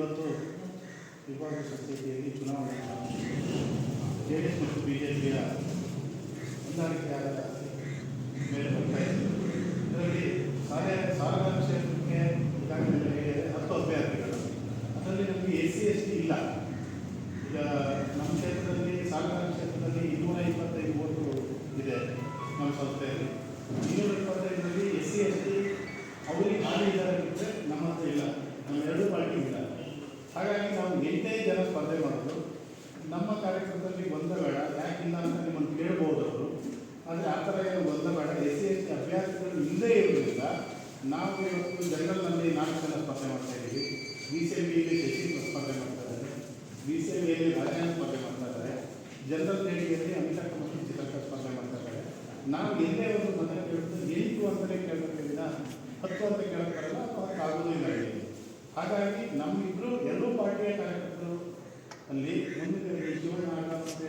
ಇವತ್ತು ವಿಭಾಗ ಸೊಸೈಟಿಯಲ್ಲಿ ಚುನಾವಣೆ ಜೆ ಡಿ ಎಸ್ ಮತ್ತು ಬಿ ಜೆ ಪಿಯ ಹೊಂದಾಣಿಕೆಯಾದ ಮೇಲೆ ಬರ್ತಾ ಇದೆ ಇದರಲ್ಲಿ ಸಾಲ ಸಾಲಗಾರ ಕ್ಷೇತ್ರಕ್ಕೆ ಈಗಾಗಲೇ ಹೇಳಿದರೆ ಹತ್ತು ಅಭ್ಯರ್ಥಿಗಳು ಅದರಲ್ಲಿ ನಮಗೆ ಎಸ್ ಸಿ ಎಸ್ ಟಿ ಇಲ್ಲ ಈಗ ನಮ್ಮ ಕ್ಷೇತ್ರದಲ್ಲಿ ಸಾಲಗಾರ ಕ್ಷೇತ್ರದಲ್ಲಿ ಇನ್ನೂರ ಇಪ್ಪತ್ತೈದು ಓಟು ಇದೆ ನಮ್ಮ ಸಂಸ್ಥೆಯಲ್ಲಿ ಇನ್ನೂರ ಇಪ್ಪತ್ತೈದರಲ್ಲಿ ಎಸ್ ಸಿ ಎಸ್ ಟಿ ಅವರಿಗೆ ಹಾಲಿ ಇದ್ದಾರೆ ಬಿಟ್ಟರೆ ನಮ್ಮ ಹತ್ರ ಇಲ್ಲ ನಮ್ಮ ಎರಡೂ ಪಾರ್ಟಿ ಇಲ್ಲ ಹಾಗಾಗಿ ನಾವು ಎಂಟೇ ಜನ ಸ್ಪರ್ಧೆ ಮಾಡೋದು ನಮ್ಮ ಕಾರ್ಯಕ್ರಮದಲ್ಲಿ ಗೊಂದಲ ಬೇಡ ಯಾಕಿಲ್ಲ ಅಂತ ನಿಮ್ಮನ್ನು ಕೇಳ್ಬೋದು ಅವರು ಆದರೆ ಆ ಥರ ಏನು ಗೊಂದಲ ಬೇಡ ಎಸ್ ಸಿ ಎಸ್ ಟಿ ಅಭ್ಯರ್ಥಿಗಳು ಇಲ್ಲದೇ ಇರೋದ್ರಿಂದ ನಾವು ಇವತ್ತು ಜನರಲ್ನಲ್ಲಿ ನಾಲ್ಕು ಜನ ಸ್ಪರ್ಧೆ ಮಾಡ್ತಾ ಇದ್ದೀವಿ ಬಿ ಸಿ ಎಂ ಬಿಯಲ್ಲಿ ಶಶಿ ಸ್ಪರ್ಧೆ ಮಾಡ್ತಾ ಇದ್ದಾರೆ ಬಿ ಸಿ ಎಂ ಬಿಯಲ್ಲಿ ರಾಜಾಯಣ ಸ್ಪರ್ಧೆ ಮಾಡ್ತಾ ಇದ್ದಾರೆ ಜನರಲ್ ನೇಡಿಯಲ್ಲಿ ಅಮಿತಾಬ್ ಮತ್ತು ಚಿತ್ರಕ ಸ್ಪರ್ಧೆ ಮಾಡ್ತಾ ಇದ್ದಾರೆ ನಾವು ಎಲ್ಲೇ ಒಂದು ಮತ ಕೇಳಿದ್ರೆ ಎಂಟು ಅಂತಲೇ ಕೇಳಬೇಕಿಲ್ಲ ಹತ್ತು ಅಂತ ಕೇಳ್ತಾರಲ್ಲ ಅಥವಾ ಆಗೋದು ಇಲ್ಲ ಹೇಳಿ ಹಾಗಾಗಿ ನಮ್ಮಿಬ್ರು ಎರಡೂ ಪಾರ್ಟಿಯ ಕಾರ್ಯಕರ್ತರು ಅಲ್ಲಿ ಮುಂದಿನ ಈ ಶಿವನಾಗ ಮತ್ತು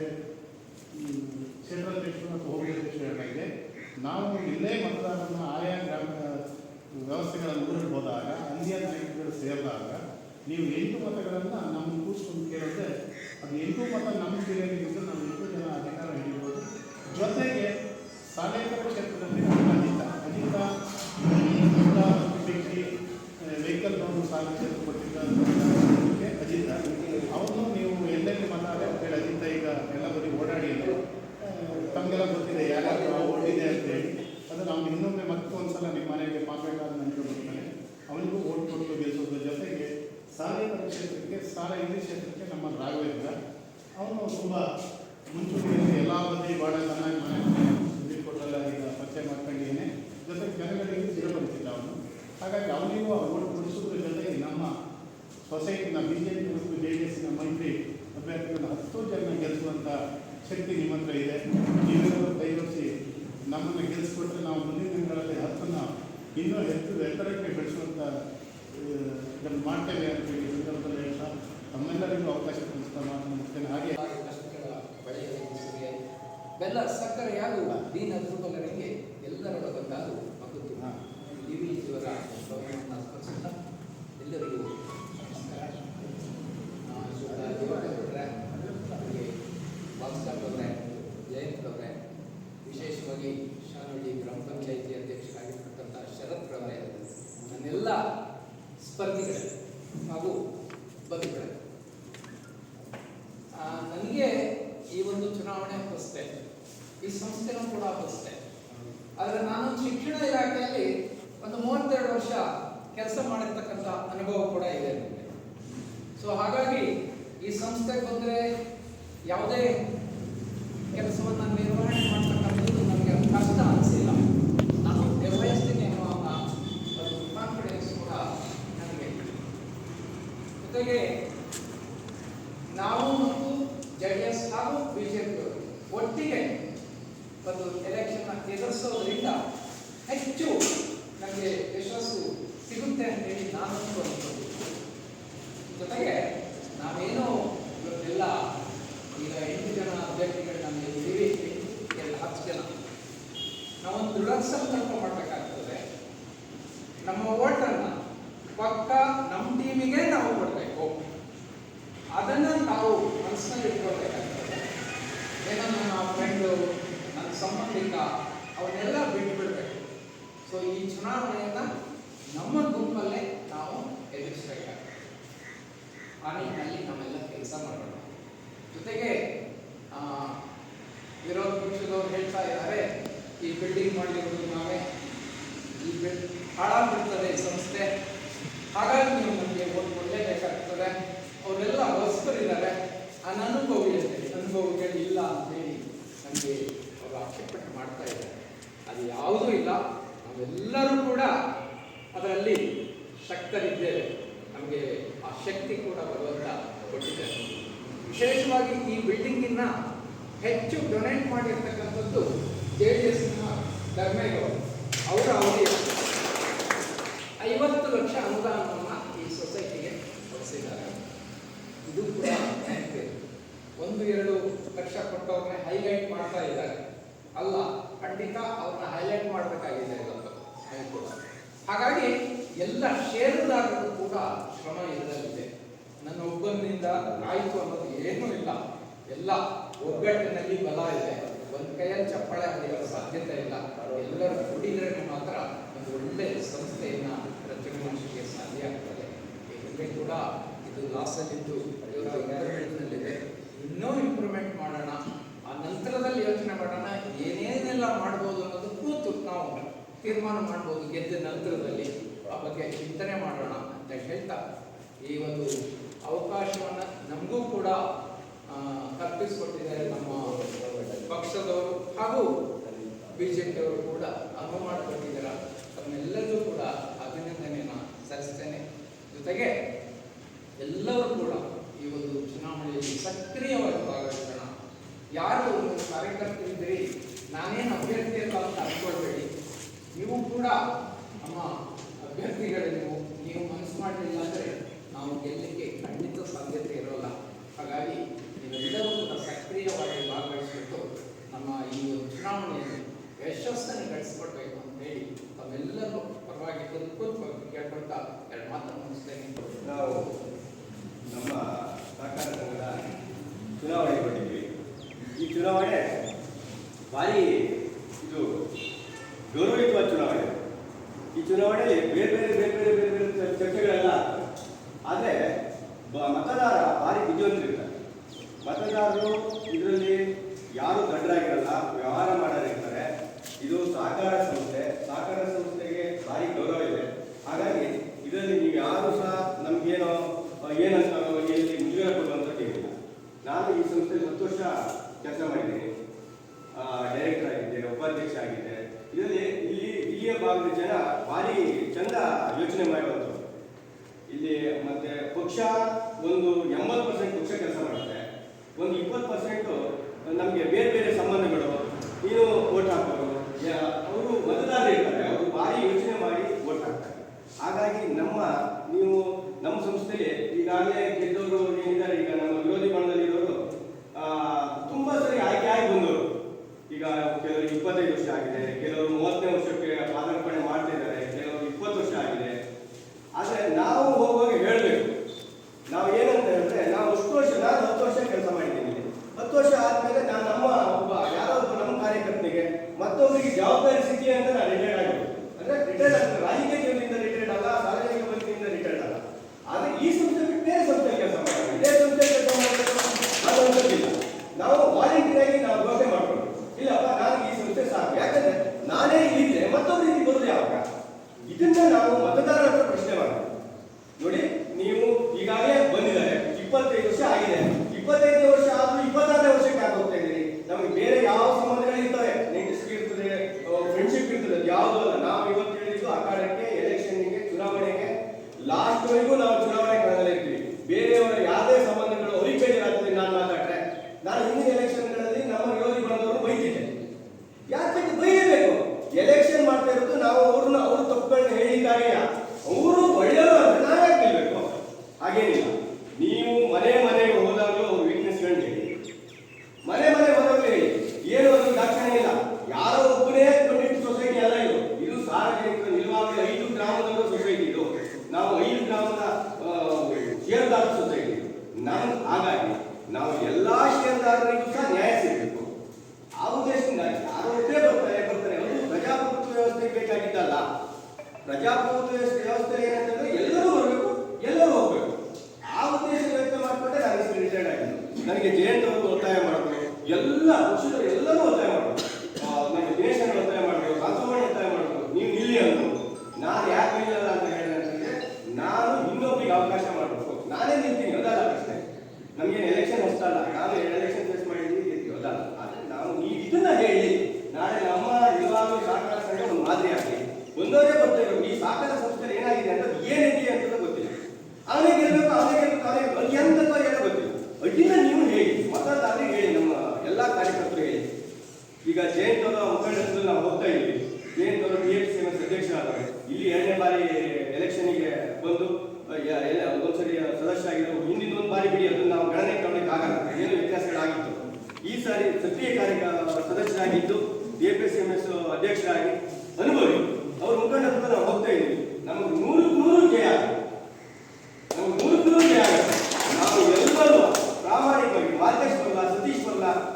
ಕ್ಷೇತ್ರಾಧ್ಯಕ್ಷರು ಮತ್ತು ಹೋಬಳಿಧ್ಯಕ್ಷರು ಹೇಳಿದಂಗೆ ನಾವು ಇಲ್ಲೇ ಮತದಾರರನ್ನ ಆಯಾ ಗ್ರಾಮದ ವ್ಯವಸ್ಥೆಗಳನ್ನು ಮುಂದೆ ಹೋದಾಗ ಅಲ್ಲಿಯ ನಾಯಕರುಗಳು ಸೇರಿದಾಗ ನೀವು ಎಂಟು ಮತಗಳನ್ನು ನಮ್ಮ ಕೂರಿಸ್ಕೊಂಡು ಕೇಳಿದ್ರೆ ಅದು ಎಂಟು ಮತ ನಮ್ಮ ಜಿಲ್ಲೆಯಲ್ಲಿ ಇದ್ದು ನಾವು ಎಂಟು ಜನ ಅಧಿಕಾರ ಹಿಡಿಬೋದು ಜೊತೆಗೆ ಸಾಲೇಕರ ಕ್ಷೇತ್ರದಲ್ಲಿ ನಮ್ಮ ಅಜಿತ ಅಜಿತ ದೊಡ್ಡ ವ್ಯಕ್ತಿ ವೆಹಿಕಲ್ ಲೋನ್ ಸಾಲ ಕ್ಷೇತ್ರ ಕೊಟ್ಟಿದ್ದ ಅಜಿತ ಅವನು ನೀವು ಎಲ್ಲೆಲ್ಲಿ ಮಾತಾಡಿ ಅಂತೇಳಿ ಅಜಿತ ಈಗ ಎಲ್ಲ ಬರೀ ಓಡಾಡಿ ಅಂತ ತಮಗೆಲ್ಲ ಗೊತ್ತಿದೆ ಯಾರ್ಯಾರು ಓಟಿದೆ ಅಂತೇಳಿ ಅದು ನಾವು ಇನ್ನೊಮ್ಮೆ ಮತ್ತೊಂದು ಸಲ ನಿಮ್ಮ ಮನೆಗೆ ಮಾಡಬೇಕಾದ ನನಗೆ ಬರ್ತಾನೆ ಅವನಿಗೂ ಓಟ್ ಕೊಟ್ಟು ಗೆಲ್ಲಿಸೋದ್ರ ಜೊತೆಗೆ ಸಾಲೇಕರ ಕ್ಷೇತ್ರಕ್ಕೆ ಸಾಲ ಇಲ್ಲಿ ಕ್ಷೇತ್ರಕ್ಕೆ ನಮ್ಮ ರಾಘವೇಂದ್ರ. ಅವನು ತುಂಬ ಮುಂಚೂಣಿಯಲ್ಲಿ ಎಲ್ಲ ಬದಿ ಭಾಳ ಚೆನ್ನಾಗಿ ಮನೆ ಮನೆ ಕೊಟ್ಟಲ್ಲ ಈಗ ಪರಿಚಯ ಮಾಡ್ಕೊಂಡಿದ್ದೇನೆ. ಜೊತೆಗೆ ಜನಗಳಿಗೆ ಸ್ಥಿರಪಡಿಸಿಲ್ಲ ಅವನು. ಹಾಗಾಗಿ ಅವನಿಗೂ ಅವರು ಕೊಡಿಸೋದ್ರ ಜೊತೆಗೆ ನಮ್ಮ ಸೊಸೈಟಿನ ಬಿ ಜೆ ಪಿ ಮತ್ತು ಜೆ ಡಿ ಎಸ್ನ ಮೈತ್ರಿ ಅಭ್ಯರ್ಥಿಗಳನ್ನು ಹತ್ತು ಜನ ಗೆಲ್ಲಿಸುವಂಥ ಶಕ್ತಿ ನಿಮ್ಮ ಹತ್ರ ಇದೆ. ನೀವೆಲ್ಲರೂ ಕೈವರಿಸಿ ನಮ್ಮನ್ನು ಗೆಲ್ಲಿಸ್ಕೊಟ್ರೆ ನಾವು ಮುಂದಿನ ದಿನಗಳಲ್ಲಿ ಹತ್ತನ್ನು ಇನ್ನೂ ಹೆಚ್ಚು ಎತ್ತರಕ್ಕೆ ಬೆಳೆಸುವಂಥ ಇದನ್ನು ಮಾಡ್ತೇವೆ ಅಂತೇಳಿ ತಮ್ಮೆಲ್ಲರಿಗೂ ಅವಕಾಶ ಕಲ್ಪಿಸ್ತಾ ಮಾತು ಮುಗಿಸ್ತೇನೆ ಹಾಗೆ ಬೆಲ್ಲ ಸಕ್ಕರೆ ಯಾರು ದೀನ ದುರ್ಬಲರಿಗೆ ಎಲ್ಲರೊಳಗೊಂದಾದು ಮಗುತ್ತು ಹಾಂ. ಡಿ ವಿ ಜಿಯವರ ಗೌರವವನ್ನು ಸ್ಮರಿಸುತ್ತಾ ಎಲ್ಲರಿಗೂ ನಮಸ್ಕಾರ ಆ, ಶ್ರೀಯುತ ದೇವೇಗೌಡರೇ, ಹಾಗೆ ಭಾಸ್ಕರ್ ಅವರೇ ಜಯಂತ್ ಅವರೇ ವಿಶೇಷವಾಗಿ ಶಾನಹಳ್ಳಿ ಗ್ರಾಮ ಪಂಚಾಯಿತಿ ಅಧ್ಯಕ್ಷರಾಗಿರ್ತಕ್ಕಂಥ ಶರತ್ ಅವರೇ ನನ್ನೆಲ್ಲ ಸ್ಪರ್ಧಿಗಳೇ ಹಾಗೂ ಬಂಧುಗಳೇ ಆ, ನನಗೆ ಈ ಒಂದು ಚುನಾವಣೆ ಹೊಸತೆ ಈ ಸಂಸ್ಥೆನೂ ಕೂಡ ಹೊಸತೆ ಆದರೆ ನಾನು ಶಿಕ್ಷಣ ಇಲಾಖೆಯಲ್ಲಿ ಒಂದು ಮೂವತ್ತೆರಡು ವರ್ಷ ಕೆಲಸ ಮಾಡಿರ್ತಕ್ಕಂಥ ಅನುಭವ ಕೂಡ ಇದೆ ನನಗೆ ಸೊ ಹಾಗಾಗಿ ಈ ಸಂಸ್ಥೆಗೆ ಬಂದರೆ ಯಾವುದೇ ಕೆಲಸವನ್ನು ನಿರ್ವಹಣೆ ಮಾಡ್ತಕ್ಕಂಥದ್ದು ನನಗೆ ಕಷ್ಟ ಅನಿಸಿಲ್ಲ ನಾನು ನಿರ್ವಹಿಸ್ತೀನಿ ಅನ್ನೋ ಒಂದು ಕಾನ್ಫಿಡೆನ್ಸ್ ಕೂಡ ನನಗೆ ಇದೆ. ಜೊತೆಗೆ ನಾವು ಮತ್ತು ಜೆ ಡಿ ಎಸ್ ಹಾಗೂ ಬಿಜೆಪಿಯವರು ಒಟ್ಟಿಗೆ ಒಂದು ಎಲೆಕ್ಷನ್ ಎದುರಿಸೋದ್ರಿಂದ ಹೆಚ್ಚು ನಮಗೆ ಯಶಸ್ಸು ಸಿಗುತ್ತೆ ಅಂತ ಹೇಳಿ ನಾನು ಅನ್ಕೊಂಡಿದ್ದೀನಿ. ಜೊತೆಗೆ ನಾವೇನು ಇವತ್ತೆಲ್ಲ ಈಗ ಎಂಟು ಜನ ಅಭ್ಯರ್ಥಿಗಳು ನಮಗೆ ಇದ್ದೀವಿ ಎಲ್ಲ ಹತ್ತು ಜನ ನಾವೊಂದು ದೃಢ ಸಂಕಲ್ಪ ಮಾಡಬೇಕಾಗ್ತದೆ ನಮ್ಮ ಓಟನ್ನು ಪಕ್ಕ ನಮ್ಮ ಟೀಮಿಗೆ ನಾವು ಕೊಡಬೇಕು ಅದನ್ನ ನಾವು ಮನಸ್ಸಿನಲ್ಲಿ ಇಟ್ಕೊಳ್ಬೇಕಾಗ್ತದೆ ಏನೋ ನನ್ನ ಫ್ರೆಂಡು ನನ್ನ ಸಂಬಂಧಿಕ ಅವನ್ನೆಲ್ಲ ಬಿಟ್ಟು ಬಿಡಬೇಕು ಸೊ ಈ ಚುನಾವಣೆಯನ್ನ ನಮ್ಮ ಗುಂಪಲ್ಲೇ ನಾವು ಎದುರಿಸಬೇಕಾಗ್ತದೆ ಆ ನಿಟ್ಟಿನಲ್ಲಿ ನಾವೆಲ್ಲ ಕೆಲಸ ಮಾಡೋಣ ಜೊತೆಗೆ ಆ, ವಿರೋಧ ಪಕ್ಷದವ್ರು ಹೇಳ್ತಾ ಇದ್ದಾರೆ ಈ ಬಿಲ್ಡಿಂಗ್ ಮಾಡಿರೋದು ನಾವೇ ಈ ಹಾಳಾಗ್ಬಿಡ್ತದೆ ಸಂಸ್ಥೆ. ಹಾಗಾಗಿ ನೀವು ನಮಗೆ ಓಟ್ ಕೊಡಲೇಬೇಕಾಗ್ತದೆ ಅವರೆಲ್ಲ ಅನುಭವಿಗಳು ಇಲ್ಲ ಅಂತೇಳಿ ನಮಗೆ ಅವರು ಆಕ್ಷೇಪಣೆ ಮಾಡ್ತಾ ಇದ್ದಾರೆ. ಅದು ಯಾವುದೂ ಇಲ್ಲ. ನಾವೆಲ್ಲರೂ ಕೂಡ ಅದರಲ್ಲಿ ಶಕ್ತರಿದ್ದೇವೆ. ನಮಗೆ ಆ ಶಕ್ತಿ ಕೂಡ ಭಗವಂತ ಕೊಟ್ಟಿದೆ. ವಿಶೇಷವಾಗಿ ಈ ಬಿಲ್ಡಿಂಗಿನ ಹೆಚ್ಚು ಡೊನೇಟ್ ಮಾಡಿರ್ತಕ್ಕಂಥದ್ದು ಜೆ ಡಿ ಎಸ್ನ ಧರ್ಮೇಗೌಡ. ಅವರ ಅವಧಿ ಐವತ್ತು ಲಕ್ಷ ಅನುದಾನವನ್ನು ಈ ಸೊಸೈಟಿಗೆ ಕೊಡಿಸಿದ್ದಾರೆ ಇದು ಕೂಡ ಒಂದು, ಎರಡು ಲಕ್ಷ ಕೊಟ್ಟವ್ರನ್ನ ಹೈಲೈಟ್ ಮಾಡ್ತಾ ಇದ್ದಾರೆ. ಅಲ್ಲ, ಖಂಡಿತ ಅವ್ರನ್ನ ಹೈಲೈಟ್ ಮಾಡಬೇಕಾಗಿದೆ ಇವತ್ತು ಅನುಕೂಲ ಹಾಗಾಗಿ ಎಲ್ಲ ಷೇರುದಾರರು ಕೂಡ ಶ್ರಮ ಇದರಲ್ಲಿದೆ ನನ್ನ ಒಬ್ಬನಿಂದ ಆಯಿತು ಅನ್ನೋದು ಏನೂ ಇಲ್ಲ. ಎಲ್ಲ ಒಗ್ಗಟ್ಟಿನಲ್ಲಿ ಬಲ ಇದೆ. ಒಂದು ಕೈಯಲ್ಲಿ ಚಪ್ಪಾಳೆ ಹಾಕಿರೋ ಸಾಧ್ಯತೆ ಇಲ್ಲ. ಎಲ್ಲರೂ ಕೂಡಿದ್ರೆ ಮಾತ್ರ ಒಂದು ಒಳ್ಳೆ ಸಂಸ್ಥೆಯನ್ನು ಪ್ರತಿಭಟಿಸಲಿಕ್ಕೆ ಸಾಧ್ಯ ಆಗ್ತದೆ. ಏಕೆಂದರೆ ಕೂಡ ಇದು ಲಾಸಲ್ಲಿದ್ದು ಇದೆ ಇನ್ನೂ ಇಂಪ್ರೂವ್ಮೆಂಟ್ ಮಾಡೋಣ. ಆ ನಂತರದಲ್ಲಿ ಯೋಚನೆ ಮಾಡೋಣ. ಏನೇನೆಲ್ಲ ಮಾಡ್ಬೋದು ಅನ್ನೋದು ಕೂತು ನಾವು ತೀರ್ಮಾನ ಮಾಡ್ಬೋದು ಗೆದ್ದ ನಂತರದಲ್ಲಿ. ಆ ಬಗ್ಗೆ ಚಿಂತನೆ ಮಾಡೋಣ ಅಂತ ಹೇಳ್ತಾ ಈ ಒಂದು ಅವಕಾಶವನ್ನು ನಮಗೂ ಕೂಡ ಕಲ್ಪಿಸಿಕೊಟ್ಟಿದ್ದಾರೆ ನಮ್ಮ ಪಕ್ಷದವರು ಹಾಗೂ ಬಿಜೆಪಿಯವರು ಕೂಡ ಅನುಮಾನಗೊಂಡಿದ್ದೀರ ತಮ್ಮೆಲ್ಲರಿಗೂ ಕೂಡ ಅಭಿನಂದನೆಯನ್ನು ಸಲ್ಲಿಸ್ತೇನೆ. ಜೊತೆಗೆ ಎಲ್ಲರೂ ಕೂಡ ಈ ಒಂದು ಚುನಾವಣೆಯಲ್ಲಿ ಸಕ್ರಿಯವಾಗಿ ಭಾಗವಹಿಸೋಣ. ಯಾರು ಕಾರ್ಯಕರ್ತರಿದ್ದೀರಿ ನಾನೇನು ಅಭ್ಯರ್ಥಿ ಅಂತ ಅನ್ಕೊಳ್ಬೇಡಿ. ನೀವು ಕೂಡ ನಮ್ಮ ಅಭ್ಯರ್ಥಿಗಳನ್ನು ನೀವು ಮನಸ್ಸು ಮಾಡಲಿಲ್ಲ ಅಂದರೆ ನಾವು ಗೆಲ್ಲಕ್ಕೆ ಖಂಡಿತ ಸಾಧ್ಯತೆ ಇರೋಲ್ಲ. ಹಾಗಾಗಿ ನೀವೆಲ್ಲರೂ ಕೂಡ ಸಕ್ರಿಯವಾಗಿ ಭಾಗವಹಿಸಬೇಕು. ನಮ್ಮ ಈ ಚುನಾವಣೆಯಲ್ಲಿ ಯಶಸ್ಸನ್ನು ಗಳಿಸಿಕೊಡ್ಬೇಕು ಅಂತ ಹೇಳಿ ತಮ್ಮೆಲ್ಲರೂ ಪರವಾಗಿ ಕುರಿತು ಕೇಳ್ಕೊಳ್ತಾ ಎರಡು ಮಾತನ್ನು ಮುಗಿಸ್ತೇನೆ ನಾವು ನಮ್ಮ ಸರ್ಕಾರ ಚುನಾವಣೆ ಕೊಟ್ಟಿದ್ವಿ ಈ ಚುನಾವಣೆ ಭಾರಿ ಇದು ಗೌರವಯುತವಾದ ಚುನಾವಣೆ. ಈ ಚುನಾವಣೆಯಲ್ಲಿ ಬೇರೆ ಬೇರೆ ಬೇರೆ ಬೇರೆ ಬೇರೆ ಬೇರೆ ಚರ್ಚೆಗಳೆಲ್ಲ ಆದರೆ ಮತದಾರ ಭಾರಿ ಬುದ್ಧಿವಂತರಿಲ್ಲ ಮತದಾರರು ಇದರಲ್ಲಿ ಯಾರು ದಡ್ಡರಾಗಿರಲ್ಲ ವ್ಯವಹಾರ ಮಾಡೋರಿರ್ತಾರೆ ಇದು ಸಹಕಾರ ಸಂಸ್ಥೆ. ಸಹಕಾರ ಸಂಸ್ಥೆಗೆ ಭಾರಿ ಗೌರವ vai ganhar. ಅವಕಾಶ ಮಾಡಬೇಕು. ನಾನೇ ನಿಂತೀನಿ ಅದಲ್ಲ ಪ್ರಶ್ನೆ ನಮ್ಗೆ ಎಲೆಕ್ಷನ್ ಹೊಸ್ತಲ್ಲ ನಾನು ಎಲೆಕ್ಷನ್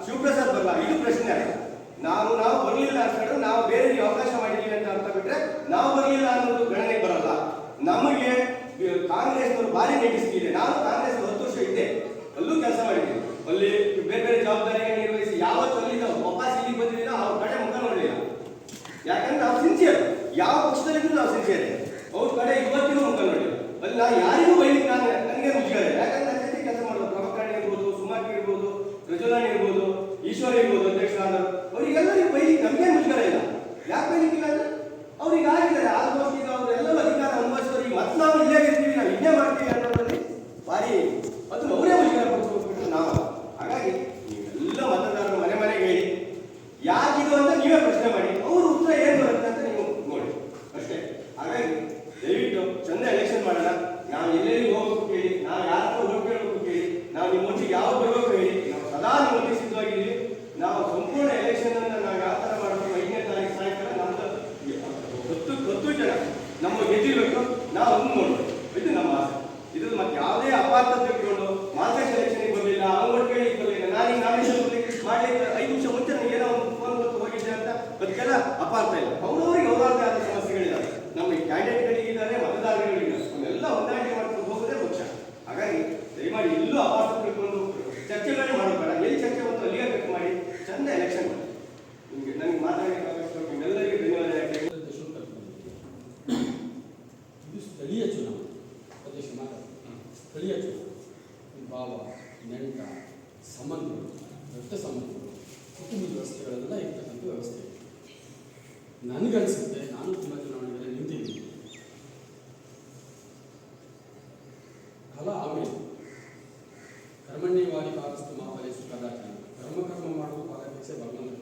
ಶಿವಪ್ರಸಾದ್ ಬರಲ್ಲ ಇದು ಪ್ರಶ್ನೆ. ಅಲ್ಲ ನಾವು ನಾವು ಬರಲಿಲ್ಲ ಅಂತ ಹೇಳಿದ್ರೆ ನಾವು ಬೇರೆ ಅವಕಾಶ ಮಾಡಿದ್ದೀವಿ ಅಂತ ಅರ್ಥ ಬಿಟ್ರೆ ನಾವು ಬರಲಿಲ್ಲ ಅನ್ನೋದು ಗಣನೆ ಬರಲ್ಲ. ನಮಗೆ ಕಾಂಗ್ರೆಸ್ನವರು ಭಾರಿ ನೆಗೆಸಿದೆ ನಾನು ಕಾಂಗ್ರೆಸ್ ಹತ್ತು ವರ್ಷ ಇದ್ದೆ ಅಲ್ಲೂ ಕೆಲಸ ಮಾಡಿದ್ದೀನಿ. ಅಲ್ಲಿ ಬೇರೆ ಬೇರೆ ಜವಾಬ್ದಾರಿಯನ್ನು ನಿರ್ವಹಿಸಿ ಯಾವತ್ತು ಅಲ್ಲಿ ನಾವು ವಾಪಸ್ ಇಲ್ಲಿ ಬಂದಿದ್ದೀನೋ ಅವ್ರ ಕಡೆ ಮುಖ ನೋಡಲಿಲ್ಲ. ಯಾಕಂದ್ರೆ ನಾವು ಸಿನ್ಸಿಯರ್ ಯಾವ ಪಕ್ಷದಲ್ಲಿದ್ರು ನಾವು ಸಿನ್ಸಿಯರ್ ಅವ್ರ ಕಡೆ ಇವತ್ತಿನ ಮುಖ ನೋಡಿ ಅಲ್ಲಿ ನಾನು ಯಾರಿಗೂ ಬೈಲಿಕ್ಕೆ ನಾನು ನನಗೆ ಮುಚ್ಚಿದ್ದಾರೆ ಯಾಕಂದ್ರೆ ಕೆಲಸ ಮಾಡೋದು ಪ್ರಭಾಕರ್ ಇರ್ಬೋದು ಸುಮಾರು ಇರ್ಬೋದು ಪ್ರಜ್ವಲನ್ ಇರ್ಬೋದು ಈಶ್ವರ ಇರ್ಬೋದು ಅಧ್ಯಕ್ಷರಾದರು ಅವರಿಗೆಲ್ಲರಿಗೂ ಬೈಲಿಕ್ಕೆ ನಮಗೆ ಮುಷ್ಕರ ಇಲ್ಲ. ಯಾಕೆ ಬೈಲಿಕ್ಕಿಲ್ಲ ಅಂದ್ರೆ, ಅವ್ರಿಗೆ ಆಗಿದ್ದಾರೆ. ಆಲ್ಮೋಸ್ಟ್ ಈಗ ಅವರೆಲ್ಲರೂ ಅಧಿಕಾರ ಅನುಭವಿಸಿದ್ರು ಈಗ ಮತ್ತೆ ನಾವು ಇಲ್ಲೇ ಇರ್ತೀವಿ, ನಾವು ಇಲ್ಲೇ ಮಾಡ್ತೀವಿ ಅನ್ನೋದ್ರಲ್ಲಿ ಭಾರಿ ಅದು ಅವರೇ ಮುಷ್ಕರ ಕೊಟ್ಟು ನಾವು. ಹಾಗಾಗಿ ನೀವೆಲ್ಲ ಮತದಾರರು ಮನೆ ಮನೆಗೆ ಹೇಳಿ. ಯಾಕಿದು ಅಂತ ನೀವೇ ಪ್ರಶ್ನೆ ಮಾಡಿ. ಅವ್ರ ಉತ್ತರ ಏನು ಬರುತ್ತೆ ಅಂತ ನೀವು ನೋಡಿ. ಅಷ್ಟೇ. ಹಾಗಾಗಿ ದಯವಿಟ್ಟು ಚಂದ ಎಲೆಕ್ಷನ್ ಮಾಡೋಣ. ನಾವು ಎಲ್ಲೆಲ್ಲಿ ಹೋಗ್ಬೇಕು ಕೇಳಿ ನಾವು ಯಾರ ಹತ್ರ ಓಟ್ ಕೇಳಬೇಕು ಕೇಳಿ ನಾವು ನಿಮ್ಮ ಒಟ್ಟಿಗೆ ಯಾವ ಬರಬೇಕು ಹೇಳಿ ನಾವು ಸದಾ ನಿಮ್ಮ ಒಟ್ಟಿಗೆ ಸಿದ್ಧವಾಗಿದ್ದೀವಿ ನಾವು ಸಂಪೂರ್ಣ ಎಲೆಕ್ಷನ್ ಅನ್ನ ನಾವು ಯಾವ ಥರ ಮಾಡಬೇಕು ಐದನೇ ತಾರೀಕು ಸಾಯಂಕಾಲ ನಮ್ದು ಹತ್ತು ಹತ್ತು ಜನ ನಮ್ಮ ಗೆದ್ದಿರ್ಬೇಕು ನಾವು ಅದನ್ನು ನೋಡ್ಬೇಕು ಇದು ನಮ್ಮ ಆಸೆ ಇದು ಮತ್ತೆ ಯಾವುದೇ ಅಪಾರ್ಥ ತಿಳ್ಕೊಂಡು ಮಾರ್ಕೆಟ್ ಎಲೆಕ್ಷನ್ಗೆ ಬರಲಿಲ್ಲ ಅವ್ನು ಒಟ್ಟು ಕೇಳಿ ಬರಲಿಲ್ಲ ನಾನು ಈಗ ನಾಮಿನೇಷನ್ ಮಾಡ್ಲಿಕ್ಕೆ ಐದು ನಿಮಿಷ ಮುಂಚೆ ನನಗೆ ಏನೋ ಒಂದು ಫೋನ್ ಬಂತು ಹೋಗಿದ್ದೆ ಅಂತ ಅದಕ್ಕೆಲ್ಲ ಅಪಾರ್ಥ ಇಲ್ಲ ಅವ್ರವ್ರಿಗೆ ಅವರದೇ ಆದ ಸಮಸ್ಯೆಗಳಿದ್ದಾವೆ ನಮ್ಮ ಕ್ಯಾಂಡಿಡೇಟ್ಗಳಿಗಿದ್ದಾರೆ ಮತದಾರಗಳಿದ್ದಾರೆ ಅವನ್ನೆಲ್ಲ ಹೊಂದಾಣಿಕೆ ಮಾಡ್ಕೊಂಡು ಹೋಗೋದೇ ಮುಖ್ಯ ಹಾಗಾಗಿ ದಯಮಾಡಿ ಎಲ್ಲೂ ಅಪಾರ್ಥ ತಿಳ್ಕೊಂಡು ಚರ್ಚೆಗಳನ್ನೇ ಮಾಡೋದು ಬೇಡ ಎಲ್ಲಿ ಚರ್ಚೆ ಬಂತು ಅಲ್ಲಿಗೆ ಬೇಕು ಮಾಡಿ ಚಂದ ಎಲೆಕ್ಷನ್ ಮಾಡಿ ನಿಮಗೆ ನನಗೆ ಮಾತಾಡಲಿಕ್ಕೆ ಅವಕಾಶ ನಿಮ್ಮೆಲ್ಲರಿಗೂ ಧನ್ಯವಾದ ಹೇಳ್ತೇನೆ ಅತ್ಯಂತ ಶುಲ್ಕ ಇದು ಸ್ಥಳೀಯ ಚುನಾವಣೆ ಅಧ್ಯಕ್ಷ ಮಾತಾಡ್ತೀನಿ ಸ್ಥಳೀಯ ಚುನಾವಣೆ ಭಾವ, ನೆಂಟ ಸಂಬಂಧಗಳು ರಕ್ತ ಸಂಬಂಧಗಳು ಕುಟುಂಬದ ವ್ಯವಸ್ಥೆಗಳೆಲ್ಲ ಇರ್ತಕ್ಕಂಥ ವ್ಯವಸ್ಥೆ. ನನಗನ್ಸುತ್ತೆ, ನಾನು ತುಂಬ ಚುನಾವಣೆಗಳಲ್ಲಿ ನಿಂತಿದ್ದೀನಿ. ಫಲ ಆಮೇಲೆ ಕರ್ಮಣ್ಯವಾಗಿ ಪಾಲಿಸ್ತು ಮಾಫಲೇಸು ಕದಾಚಾರ ಕರ್ಮ ಕರ್ಮ ಮಾಡುವ ಫಲಾಪೇಕ್ಷೆ ಭಗವಂತ.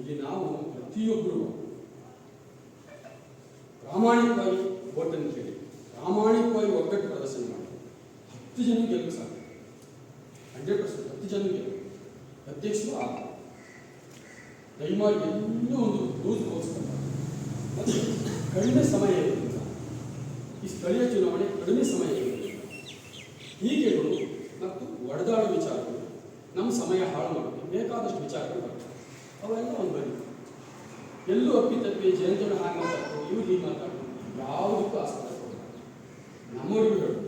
ಇಲ್ಲಿ ನಾವು ಪ್ರತಿಯೊಬ್ಬರು ಪ್ರಾಮಾಣಿಕವಾಗಿ ಓಟನ್ನು ಕೇಳಿ, ಪ್ರಾಮಾಣಿಕವಾಗಿ ಒಗ್ಗಟ್ಟು ಪ್ರದರ್ಶನ ಮಾಡಿ. ಹತ್ತು ಜನ ಗೆಲ್ಲಲು ಸಾಕು ಹಂಡ್ರೆಡ್ ಪರ್ಸೆಂಟ್ ಹತ್ತು ಜನ ಗೆಲ್ಲಲು ಅಧ್ಯಕ್ಷರು ಆಗ ದಯಮಾಡಿ ಎಲ್ಲೂ ಒಂದು ಡೋಸ್ ಕೋಸ್ಕರ ಮತ್ತು ಕಡಿಮೆ ಸಮಯ ಇರುವುದಿಲ್ಲ ಈ ಸ್ಥಳೀಯ ಚುನಾವಣೆ ಕಡಿಮೆ ಸಮಯ ಇರುವುದಿಲ್ಲ ಹೀಗೆಗಳು ಮತ್ತು ಒಡೆದಾಡೋ ವಿಚಾರಗಳು, ನಮ್ಮ ಸಮಯ ಹಾಳು ಮಾಡುತ್ತೆ ಬೇಕಾದಷ್ಟು ವಿಚಾರಗಳು ಬರ್ತವೆ. ಅವೆಲ್ಲ ಒಂದು ಬರೀ ಎಲ್ಲೂ ಅಪ್ಪಿತಪ್ಪಿ ಜಯಂತನ ಹಾಗೆ ಮಾತಾಡ್ತು ಇವ್ರು ಹೀಗೆ ಮಾತಾಡ್ತು ಯಾವುದಕ್ಕೂ ಆಸ್ಪದ ನಮ್ಮವರಿಗೂ ಹೇಳು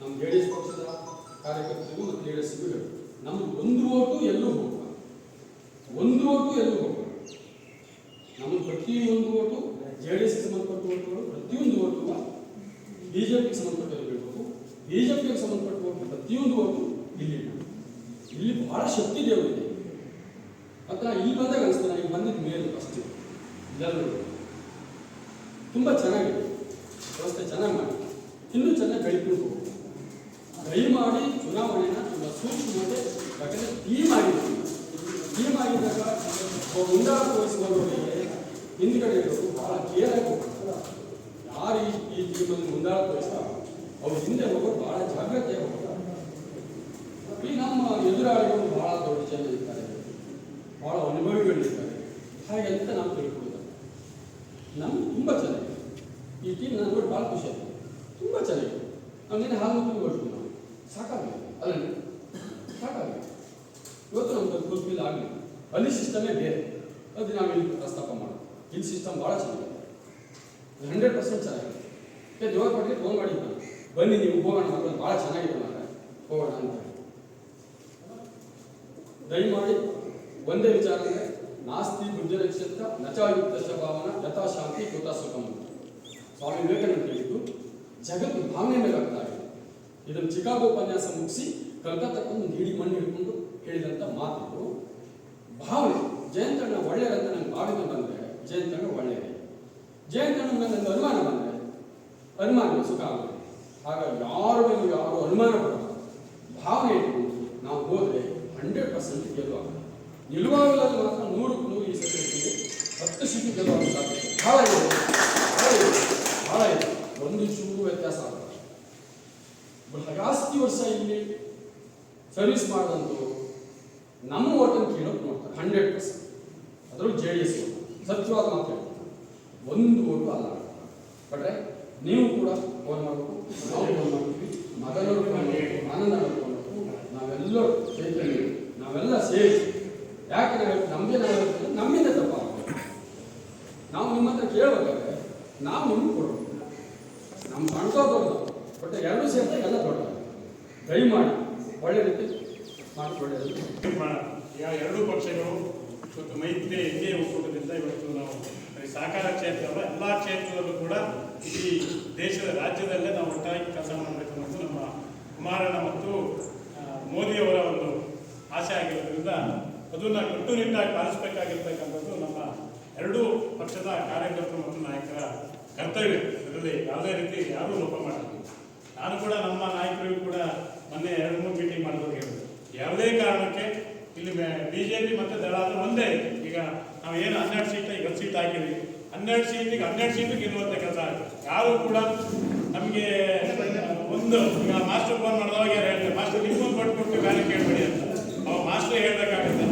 ನಮ್ಮ ಜೆ ಡಿ ಎಸ್ ಪಕ್ಷದ ಕಾರ್ಯಕರ್ತರಿಗೂ ಮತ್ತು ಲೀಡರ್ಸಿಗೂ ಹೇಳು ನಮ್ಗೆ ಒಂದು ಓಟು ಎಲ್ಲೂ ಹೋಗುವ ಒಂದು ಓಟು ಎಲ್ಲೂ ನಮ್ಮ ಪ್ರತಿಯೊಂದು ಓಟು ಜೆ ಡಿ ಎಸ್ಗೆ ಸಂಬಂಧಪಟ್ಟ ಓಟುಗಳು ಪ್ರತಿಯೊಂದು ಓಟು ಬಿ ಜೆ ಪಿಗೆ ಸಂಬಂಧಪಟ್ಟಲ್ಲಿ ಬೀಳ್ಬೇಕು ಬಿ ಜೆ ಪಿಗೆ ಸಂಬಂಧಪಟ್ಟ ಓಟು ಪ್ರತಿಯೊಂದು ಓಟು ಇಲ್ಲಿ ಇಲ್ಲಿ ಬಹಳ ಶಕ್ತಿ ದೇವರಿದೆ ನಾನು ಇಲ್ಲಿ ಬಂದಾಗ ಅನಿಸ್ತದೆ ಈಗ ಬಂದಿದ್ದ ಮೇಲೆ ಫಸ್ಟ್ ಎಲ್ಲರೂ ತುಂಬ ಚೆನ್ನಾಗಿದೆ. ವ್ಯವಸ್ಥೆ ಚೆನ್ನಾಗಿ ಮಾಡಿ ಇನ್ನೂ ಚೆನ್ನಾಗಿ ಬೆಳಿಕೊಂಡು ಹೋಗ್ಬೇಕು. ದಯಮಾಡಿ ಚುನಾವಣೆಯನ್ನು ತುಂಬ ಸೂಕ್ಷ್ಮತೆ ಯಾಕಂದರೆ ಟೀಮ್ ಆಗಿದ್ದೀವಿ ಟೀಮ್ ಆಗಿದ್ದಾಗ ಮುಂದಾಟ ವಹಿಸುವವರಿಗೆ ಹಿಂದ್ಗಡೆ ಇರೋದು ಭಾಳ ಕೇರಾಗಿ ಹೋಗ್ತಾರೆ. ಯಾರು ಈ ಈ ಜೀವನದಲ್ಲಿ ಮುಂದಾಳ ವಹಿಸ್ತಾರೋ ಅವ್ರು ಹಿಂದೆ ಹೋಗೋರು ಭಾಳ ಜಾಗ್ರತೆಯಾಗಿ ಹೋಗ್ತಾರೆ. ಈ ನಮ್ಮ ಎದುರಾಳಿಗಳು ಬಹಳ ದೊಡ್ಡ ಜನ ಇರ್ತಾರೆ ಬಹಳ ಅನುಭವಿಗಳಿರ್ತಾರೆ ಹಾಗೆ ಅಂತ ನಾವು ತಿಳ್ಕೊಳ್ಳೋದು. ನಮ್ಗೆ ತುಂಬ ಚೆನ್ನಾಗಿದೆ. ಈ ಟೀಮ್ ನಾನು ಬಹಳ ಭಾಳ ಖುಷಿ ಆಯ್ತು. ತುಂಬ ಚೆನ್ನಾಗಿದೆ. ನಾವು ನಿನ್ನೆ ಹಾಲು ತುಂಬ ನಾವು. ಸಾಕಾಗಿದೆ ಅಲ್ಲ ಇವತ್ತು ನಮ್ಗೆ ಗೊತ್ತಿಲ್ಲ ಆಗಲಿ. ಅಲ್ಲಿ ಸಿಸ್ಟಮೇ ಬೇರೆ. ಅದು ನಾವು ಇಲ್ಲಿ ಪ್ರಸ್ತಾಪ ಮಾಡೋದು. ಇಲ್ಲಿ ಸಿಸ್ಟಮ್ ಭಾಳ ಚೆನ್ನಾಗಿದೆ. ಹಂಡ್ರೆಡ್ ಪರ್ಸೆಂಟ್ ಚೆನ್ನಾಗಿದೆ. ದೇವರ ಪಟ್ಟಿಗೆ ಫೋನ್ ಮಾಡಿದ್ದು ನಾನು ಬನ್ನಿ, ನೀವು ಹೋಗೋಣ ಮಕ್ಕಳು ಭಾಳ ಚೆನ್ನಾಗಿದೆ ಮಾತ್ರ ಹೋಗೋಣ ಅಂತ. ದಯಮಾಡಿ ಒಂದೇ ವಿಚಾರ ಅಂದರೆ, ನಾಸ್ತಿ ಬುದ್ಧಿರಕ್ಷಿತ ನಚಾಯುಕ್ತ ಭಾವನ ಯಥಾಶಾಂತಿ ಶಾಂತಿ, ಕುತ ಸುಖಂ. ಸ್ವಾಮಿ ವಿವೇಕಾನಂದ ಹೇಳಿದ್ದು, ಜಗತ್ತು ಭಾವನೆ ಮೇಲೆ ಆಗ್ತಾ ಇದೆ. ಇದನ್ನು ಚಿಕಾಗೋ ಉಪನ್ಯಾಸ ಮುಗಿಸಿ, ಕಲ್ಕತ್ತಕ್ಕೊಂದು ನೀಡಿ ಮಣ್ಣು ಹಿಡ್ಕೊಂಡು ಹೇಳಿದಂಥ ಮಾತು ಭಾವನೆ ಜಯಂತಣ್ಣ ಒಳ್ಳೆಯದಂತ ನಂಗೆ ಭಾವನೆ ಬಂದರೆ ಜಯಂತನ ಒಳ್ಳೆಯದೇ. ಮೇಲೆ ನಂಗೆ ಅನುಮಾನ ಬಂದರೆ, ಅನುಮಾನ ಸುಖ ಆಗುತ್ತೆ ಆಗ ಯಾರ ಮೇಲೂ ಯಾರು ಅನುಮಾನ ಪಡೋದು ಭಾವನೆ ಇಟ್ಕೊಂಡು ನಾವು ಹೋದರೆ ಹಂಡ್ರೆಡ್ ಪರ್ಸೆಂಟ್ ಗೆಲ್ಲುವ ನಿಲುವಾಗಲಲ್ಲಿ ಮಾತ್ರ ನೂರಕ್ಕೆ ನೂರು ಈ ಇರ್ತೀವಿ. ಹತ್ತು ಸೀಟು ಗೆಲ್ಲುವ ಸಾಧ್ಯತೆ ಭಾಳ ಇದೆ. ಭಾಳ ಇದೆ. ಒಂದು ಚೂರು ವ್ಯತ್ಯಾಸ ಆಗಲ್ಲ ಜಾಸ್ತಿ ವರ್ಷ ಇಲ್ಲಿ ಸರ್ವಿಸ್ ಮಾಡಿದಂಥವ್ರು ನಮ್ಮ ಓಟನ್ನು ಕೇಳೋಕೆ ನೋಡ್ತಾರೆ ಹಂಡ್ರೆಡ್ ಪರ್ಸೆಂಟ್ ಅದರಲ್ಲೂ ಜೆ ಡಿ ಎಸ್ ಸತ್ಯವಾದ ಮಾತು ಒಂದು ಓಟು ಅಲ್ಲ. ಬಟ್ರೆ ನೀವು ಕೂಡ ಫೋನ್ ಮಾಡಬೇಕು ನಾವು ಫೋನ್ ಮಾಡ್ತೀವಿ. ಮಗನವರು ಫೋನ್ ಮಾಡಬೇಕು ನಾವೆಲ್ಲರೂ ಚೈತನ್ಯ ನಾವೆಲ್ಲ ಸೇರಿ. ಯಾಕೆ ನಮಗೆ ನಾವು ನಮ್ಮಿಂದ ತಪ್ಪ ನಾವು ನಿಮ್ಮ ಹತ್ರ ಕೇಳಬೇಕಾದ್ರೆ, ನಾವು ನಿಮ್ಗೆ ಕೊಡೋದು. ನಮ್ಮ ಸಣ್ಣ ದೊಡ್ಡದು. ಬಟ್ ಎರಡೂ ಸೇರಿದಾಗ ಎಲ್ಲ ದೊಡ್ಡದು. ದಯಮಾಡಿ ಒಳ್ಳೆ ರೀತಿ ಮಾಡಿಕೊಳ್ಳೋದು ಈಗ ಎರಡೂ ಪಕ್ಷಗಳು ಮೈತ್ರಿ ಎನ್ಡಿಎ ಒಕ್ಕೂಟದಿಂದ ಇವತ್ತು ನಾವು ಸಹಕಾರ ಕ್ಷೇತ್ರದ ಎಲ್ಲ ಕ್ಷೇತ್ರದಲ್ಲೂ ಕೂಡ ಈ ದೇಶದ ರಾಜ್ಯದಲ್ಲೇ ನಾವು ಒಟ್ಟಾಗಿ ಕೆಲಸ ಮಾಡಬೇಕು ಅನ್ನೋದು ನಮ್ಮ ಕುಮಾರಣ್ಣ ಮತ್ತು ಮೋದಿಯವರ ಒಂದು ಆಸೆ ಆಗಿರೋದ್ರಿಂದ ಅದನ್ನು ಕಟ್ಟುನಿಟ್ಟಾಗಿ ಪಾಲಿಸಬೇಕಾಗಿರ್ತಕ್ಕಂಥದ್ದು ನಮ್ಮ ಎರಡೂ ಪಕ್ಷದ ಕಾರ್ಯಕರ್ತರು ಮತ್ತು ನಾಯಕರ ಕರ್ತವ್ಯ. ಇದರಲ್ಲಿ ಯಾವುದೇ ರೀತಿ ಯಾರೂ ಲೋಪ ಮಾಡಲ್ಲ. ನಾನು ಕೂಡ ನಮ್ಮ ನಾಯಕರಿಗೂ ಕೂಡ ಮೊನ್ನೆ ಎರಡು, ಮೂರು ಮೀಟಿಂಗ್ ಮಾಡಿದವ್ರು ಯಾವುದೇ ಕಾರಣಕ್ಕೆ ಇಲ್ಲಿ ಬಿಜೆಪಿ ಮತ್ತೆ ದಳ ಅಂದ್ರೆ ಒಂದೇ ಈಗ ನಾವು ಏನು ಹನ್ನೆರಡು ಸೀಟ್, ಈಗ ಹತ್ತು ಸೀಟ್ ಹಾಕಿದ್ವಿ. ಹನ್ನೆರಡು ಸೀಟಿಗೆ ಹನ್ನೆರಡು ಸೀಟಿಗೆ ಗೆಲ್ಲುವಂತ ಕೆಲಸ ಯಾರು ಕೂಡ ನಮಗೆ ಒಂದು, ಈಗ ಮಾಸ್ಟರ್ ಫೋನ್ ಮಾಡಿದವಾಗ ಯಾರು ಹೇಳ್ತಾರೆ, ಮಾಸ್ಟರ್, ನಿಮ್ಗೊಂದು ಕೊಟ್ಬಿಟ್ಟು ಗಾಳಿ ಕೇಳಬೇಡಿ ಅಂತ. ಅವಾಗ ಮಾಸ್ಟರ್ ಹೇಳ್ಬೇಕಾಗುತ್ತೆ.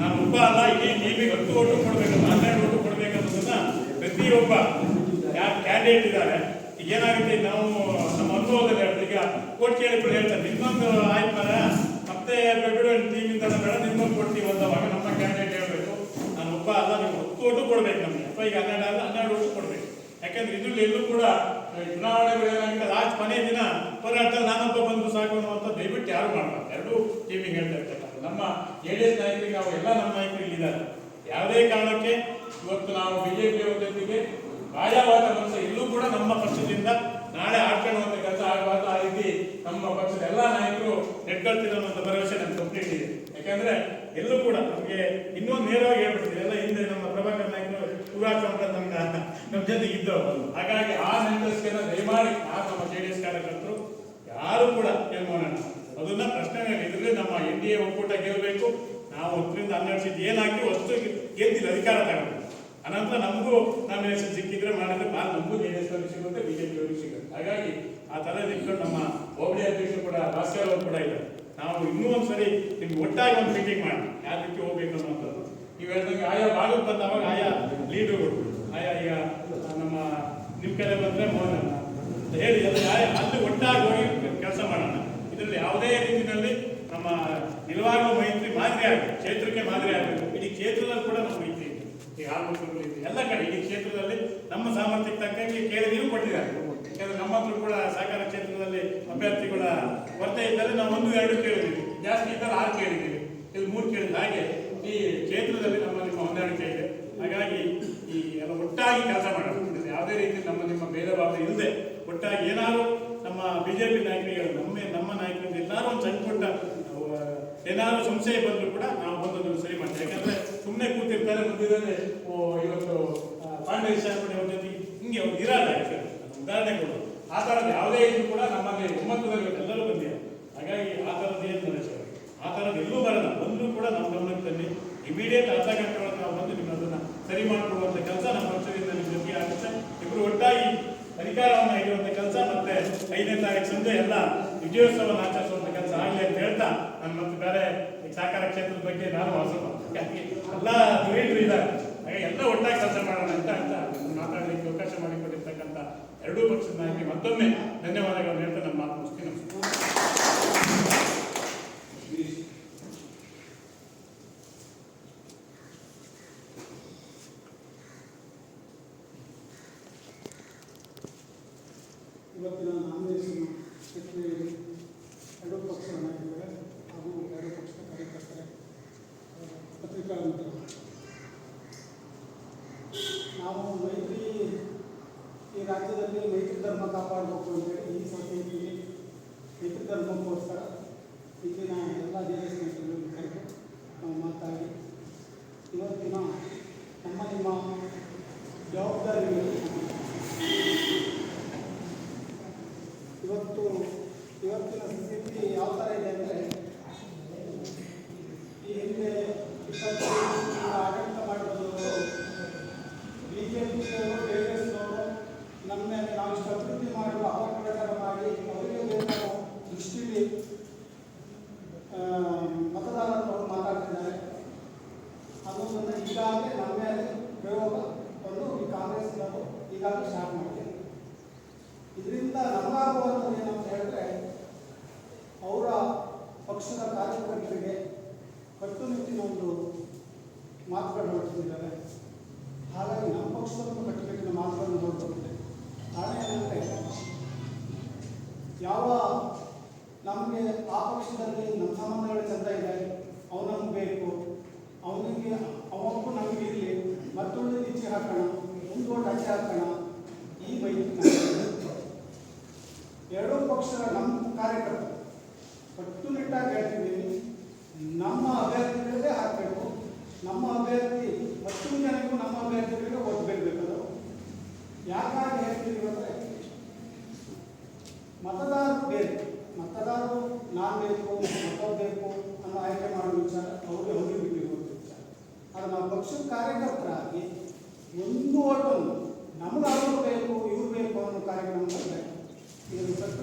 ನಾನು ಒಬ್ಬ ಅಲ್ಲ, ಇಡೀ ಟೀಮಿಗೆ ಹತ್ತು ಓಟು ಕೊಡಬೇಕು, ಹನ್ನೆರಡು ಓಟು ಕೊಡಬೇಕನ್ನೋದನ್ನ ಪ್ರತಿಯೊಬ್ಬ, ಯಾರು ಕ್ಯಾಂಡಿಡೇಟ್ ಇದ್ದಾರೆ ಏನಾಗುತ್ತೆ, ನಾವು ನಮ್ಮ ಅನುಭವದಲ್ಲಿ ಹೇಳ್ತೀವಿ ಈಗ ಕೋಟ್ ಕೇಳಿದ್ರು ಹೇಳ್ತಾರೆ ನಿಮ್ಮೊಂದು ಆಯ್ತು ಮರ ಮತ್ತೆ ಬಿಡು ಟೀಮಿಂದ ಬೇಡ ನಿಮ್ಮೊಂದು ಕೊಡ್ತೀವಿ ಅಂದವಾಗ ನಮ್ಮ ಕ್ಯಾಂಡಿಡೇಟ್ ಹೇಳ್ಬೇಕು. ನಾನು ಒಬ್ಬ ಅಲ್ಲ ನೀವು ಹತ್ತು ಓಟು ಕೊಡ್ಬೇಕು ನಮಗೆ. ಅಥವಾ ಈಗ ಹನ್ನೆರಡು ಅಲ್ಲ, ಹನ್ನೆರಡು ಓಟು ಕೊಡ್ಬೇಕು. ಯಾಕಂದ್ರೆ ಇದ್ರಲ್ಲಿ ಎಲ್ಲೂ ಕೂಡ ಚುನಾವಣೆಗಳು ಏನಾಗಿದೆ ಲಾಸ್ಟ್ ಮನೆ ದಿನ ಹೋರಾಟ ನಾನೊಬ್ಬ ಬಂದು ಸಾಕು ಅನ್ನುವಂಥ ದಯವಿಟ್ಟು ಯಾರು ಮಾಡಬಾರ್ದು. ಎರಡೂ ಟೀಮಿಗೆ ಹೇಳ್ತಾ ಇರ್ತಕ್ಕಂಥ ನಮ್ಮ ಎ ಡಿ ಎಸ್ ನಾಯಕರಿಗೆ ನಾವು ನಮ್ಮ ನಾಯಕರು ಇಲ್ಲಿದ್ದಾರೆ. ಯಾವುದೇ ಕಾರಣಕ್ಕೆ ಇವತ್ತು ನಾವು ಬಿಜೆಪಿ ಜೊತೆಗೆ ಮಾಯಾವಾದ ಮನಸ್ಸು, ಇಲ್ಲೂ ಕೂಡ ನಮ್ಮ ಪಕ್ಷದಿಂದ ನಾಳೆ ಆಡ್ಕೊಳ್ಳುವಂತ ಕೆಲಸ ಆಗಬಾರ್ದು ಆ ರೀತಿ ನಮ್ಮ ಪಕ್ಷದ ಎಲ್ಲ ನಾಯಕರು ನೆಟ್ಕೊಳ್ತಿರೋ ಅನ್ನೋ ಭರವಸೆ ನಮ್ಗೆ ಕಂಪ್ಲೀಟ್ ಇದೆ. ಯಾಕಂದ್ರೆ ಎಲ್ಲೂ ಕೂಡ ನಮಗೆ ಇನ್ನೊಂದು ನೇರವಾಗಿ ಹೇಳ್ಬಿಡ್ತೀವಿ ಎಲ್ಲ ಹಿಂದೆ ನಮ್ಮ ಪ್ರಭಾಕರ್ ನಾಯಕರು ಯುವರಾಜ್ ನಮ್ಮ ನಮ್ಮ ಜೊತೆ ಇದ್ದವರು. ಹಾಗಾಗಿ ಆ ನೆಂಟರ್ಸ್ಗೆಲ್ಲ ದಯಮಾಡಿ, ಆ ನಮ್ಮ ಜೆ ಡಿ ಎಸ್ ಕಾರ್ಯಕರ್ತರು ಯಾರು ಕೂಡ ಮಾಡೋಣ ಅದನ್ನ ಪ್ರಶ್ನೆ ಇದರಲ್ಲಿ ನಮ್ಮ ಎನ್ ಡಿ ಎ ಒಕ್ಕೂಟ ಗೆಲ್ಲಬೇಕು. ನಾವು ಹತ್ತರಿಂದ ಹನ್ನೆರಡು ಸೀಟ್ ಏನಾಗಿ ಅಷ್ಟು ಗೆದ್ದಿಲ್ಲ, ಅಧಿಕಾರ ತಗೊಂಡು. ಅನಂತರ ನಮಗೂ ನಾಮಿನೇಷನ್ ಸಿಕ್ಕಿದ್ರೆ ಮಾಡಿದ್ರೆ ಭಾಳ ನಮಗೂ ಜೆ ಡಿ ಎಸ್ ಅವ್ರಿಗೆ ಸಿಗುತ್ತೆ ಬಿಜೆಪಿ ಅವ್ರಿಗೆ ಸಿಗುತ್ತೆ ಹಾಗಾಗಿ ಆ ಥರ ಇಟ್ಕೊಂಡು ನಮ್ಮ ಹೋಬಳಿ ಅಧ್ಯಕ್ಷರು ಕೂಡ, ಭಾಸ್ಕರ್ ಅವರು ಕೂಡ ಇಲ್ಲ ನಾವು ಇನ್ನೂ ಒಂದ್ಸರಿ ನಿಮ್ಗೆ ಒಟ್ಟಾಗಿ ಒಂದು ಮೀಟಿಂಗ್ ಮಾಡಿ. ಯಾವ ರೀತಿ ಹೋಗ್ಬೇಕು ಅನ್ನೋಂಥದ್ದು ನೀವು ಹೇಳ್ದಂಗೆ ಆಯಾ ಭಾಗಕ್ಕೆ ಬಂದವಾಗ ಆಯಾ ಲೀಡರ್ಗಳು ಆಯಾ ಈಗ ನಮ್ಮ ನಿಮ್ಮ ಕಡೆ ಬಂದರೆ ಮೋಹನ್ ಹೇಳಿ ಅದು ಅಲ್ಲಿ ಒಟ್ಟಾಗಿ ಹೋಗಿ ಕೆಲಸ ಮಾಡೋಣ. ಇದರಲ್ಲಿ ಯಾವುದೇ ರೀತಿಯಲ್ಲಿ ನಮ್ಮ ನಿಲುವಾಗುವ ಮೈತ್ರಿ ಮಾದರಿ ಆಗಬೇಕು. ಕ್ಷೇತ್ರಕ್ಕೆ ಮಾದರಿ ಆಗಬೇಕು. ಇಡೀ ಕ್ಷೇತ್ರದಲ್ಲಿ ಕೂಡ ನಮ್ಮ ಮೈತ್ರಿ ಈಗ ಆಲ್ಮೂರು ಎಲ್ಲ ಕಡೆ, ಈ ಕ್ಷೇತ್ರದಲ್ಲಿ ನಮ್ಮ ಸಾಮರ್ಥ್ಯಕ್ಕೆ ತಕ್ಕಂಗೆ ಕೇಳಿ ನೀವು ಕೊಟ್ಟಿದ್ದಾರೆ. ಯಾಕಂದ್ರೆ ನಮ್ಮ ಹತ್ರ ಕೂಡ ಸಹಕಾರ ಕ್ಷೇತ್ರದಲ್ಲಿ ಅಭ್ಯರ್ಥಿಗಳ ಕೊರತೆ ಇದ್ದಲ್ಲಿ ನಾವು ಒಂದು, ಎರಡು ಕೇಳಿದ್ದೀವಿ. ಜಾಸ್ತಿ ಇದ್ದರೆ, ಆರು ಕೇಳಿದ್ದೀವಿ. ಇಲ್ಲಿ ಮೂರು ಕೇಳಿದ ಹಾಗೆ ಈ ಕ್ಷೇತ್ರದಲ್ಲಿ ನಮ್ಮ ನಿಮ್ಮ ಹೊಂದಾಣಿಕೆ ಇದೆ. ಹಾಗಾಗಿ ಈ ಎಲ್ಲ ಒಟ್ಟಾಗಿ ಕೆಲಸ ಇದು ಯಾವುದೇ ರೀತಿ ನಮ್ಮ ನಿಮ್ಮ ಭೇದ ಭಾವ ಇಲ್ಲದೆ ಒಟ್ಟಾಗಿ ಏನಾದ್ರು ನಮ್ಮ ಬಿಜೆಪಿ ನಾಯಕರಿಗೆ ನಮ್ಮ ನಮ್ಮ ನಾಯಕರಿಂದ ಎಲ್ಲರೂ ಒಂದು ಸಣ್ಣ ಪುಟ್ಟ ಏನಾದರೂ ಏನಾದ್ರು ಸಂಶಯ ಬಂದರೂ ಕೂಡ ನಾವು ಬಂದು ಸರಿ ಮಾಡ್ತೀವಿ. ಯಾಕಂದ್ರೆ ಸುಮ್ಮನೆ ಕೂತಿರ್ತಾರೆ ಮಧ್ಯದಲ್ಲಿ. ಓ, ಇವತ್ತು ಫೌಂಡೇಶನ್ ಅವ್ರ ಜೊತೆ ಹಿಂಗೆ ಅವ್ರು ಇರಲ್ಲ ಉದಾಹರಣೆ ಕೊಡು. ಆ ಥರದ್ದು ಯಾವುದೇ ಇದ್ರು ಕೂಡ ನಮ್ಮಲ್ಲಿ ಒಮ್ಮತದಲ್ಲಿ ಎಲ್ಲರೂ ಬಂದಿದ್ದಾರೆ ಹಾಗಾಗಿ ಆ ಥರದ್ದು ಏನು ನಡೆಸ ಆ ಥರದ್ದು ಎಲ್ಲೂ ಬರಲ್ಲ. ಬಂದರೂ ಕೂಡ ನಮ್ಮ ಗಮನದಲ್ಲಿ ಇಮಿಡಿಯೇಟ್ ಅರ್ಧ ಗಂಟೆ ಒಳಗೆ ನಾವು ಬಂದು ನಿಮ್ಮ ಅದನ್ನ ಸರಿ ಮಾಡಿಕೊಡುವಂಥ ಕೆಲಸ ನಮ್ಮ ಪಕ್ಷದಿಂದ ನಿಮ್ಮ ಜೊತೆ ಆಗುತ್ತೆ. ಇಬ್ಬರು ಒಟ್ಟಾಗಿ ಅಧಿಕಾರವನ್ನು ಹಿಡಿಯುವಂಥ ಕೆಲಸ ಮತ್ತೆ ಐದನೇ ತಾರೀಕು ಸಂಜೆ ಎಲ್ಲ ವಿಜಯೋತ್ಸವವನ್ನು ಆಚರಿಸುವಂಥ ಕೆಲಸ ಆಗಲಿ ಅಂತ ಹೇಳ್ತಾ ನಾನು ಮತ್ತೆ ಬೇರೆ ಸಹಕಾರ ಕ್ಷೇತ್ರದ ಬಗ್ಗೆ ನಾನು ವಾಸವ ಎಲ್ಲ ಧುರೀಣರು ಇದ್ದಾರೆ. ಹಾಗೆ ಎಲ್ಲ ಒಟ್ಟಾಗಿ ಕೆಲಸ ಮಾಡೋಣ ಅಂತ ಅಂತ ಮಾತಾಡಲಿಕ್ಕೆ ಅವಕಾಶ ಮಾಡಿಕೊಟ್ಟಿರ್ತಕ್ಕಂಥ ಎರಡೂ ಪಕ್ಷದ ನಾಯಕಿ ಮತ್ತೊಮ್ಮೆ ಧನ್ಯವಾದಗಳನ್ನು ಹೇಳ್ತಾ ನನ್ನ ಮಾತು ಮುಗಿಸ್ತೀನಿ.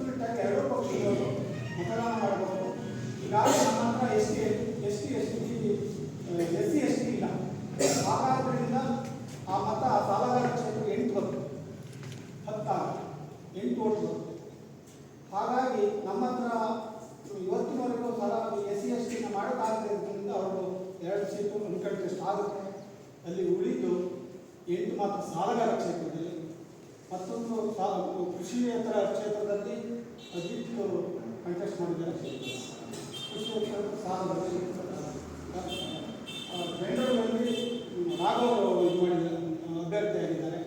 ಕಟ್ಟುನಿಟ್ಟಾಗಿ ಎರಡೂ ಪಕ್ಷಗಳು ಮತದಾನ ಮಾಡಬೇಕು ಈಗಾಗಲೇ ನಮ್ಮ ಹತ್ರ S T S T S T, S C, S T ಇಲ್ಲ. ಹಾಗಾದ್ರಿಂದ ಆ ಮತ ಸಾಲಗಾರ ಕ್ಷೇತ್ರ ಎಂಟು ಬಂತು. ಹತ್ತಾರು, ಎಂಟು ಓಟ್ ಹಾಗಾಗಿ ನಮ್ಮ ಹತ್ರ ಇವತ್ತಿನವರೆಗೂ ಸಲ ಎಸ್ ಸಿ, ಎಸ್ ಟಿನ ಮಾಡೋಕ್ಕಾಗದ್ರಿಂದ ಅವರು ಎರಡು ಸೀಟು ಅನ್ಕಂಟೆಸ್ಟ್ ಆಗುತ್ತೆ. ಅಲ್ಲಿ ಉಳಿದು ಎಂಟು ಮಾತ್ರ ಸಾಲಗಾರ ಕ್ಷೇತ್ರದಲ್ಲಿ ಮತ್ತೊಂದು ಕೃಷಿಯೇತರ ಕ್ಷೇತ್ರದಲ್ಲಿ ಅಜಿತ್ ಕಂಟೆಸ್ಟ್ ಮಾಡಿದ್ದಾರೆ ಬೆಂಗಳೂರಲ್ಲಿ ರಾಘವ್ ಇದು ಮಾಡಿದ್ದಾರೆ ಅಭ್ಯರ್ಥಿಯಾಗಿದ್ದಾರೆ